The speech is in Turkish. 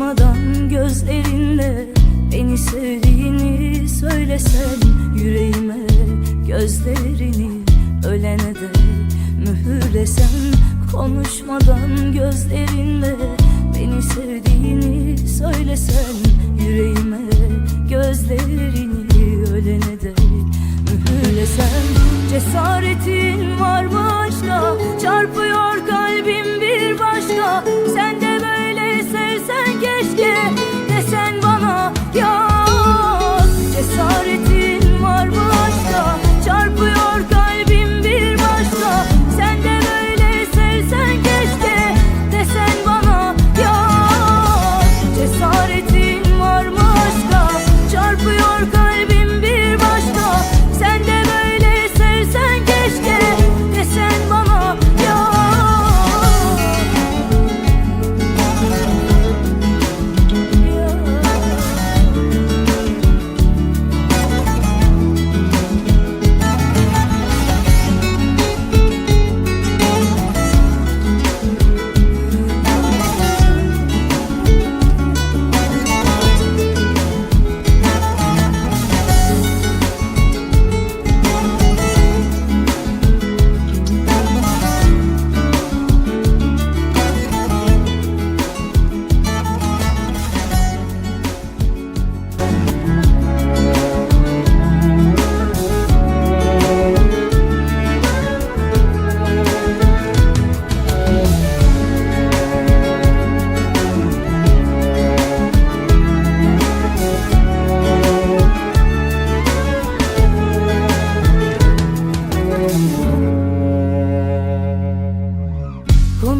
Konuşmadan gözlerinle beni sevdiğini söylesen Yüreğime gözlerini ölene dek mühürlesen Konuşmadan gözlerinle beni sevdiğini söylesen Yüreğime gözlerini ölene dek mühürlesen Cesaretin var mı aşka çarpıyor kalbim bir başka. Sen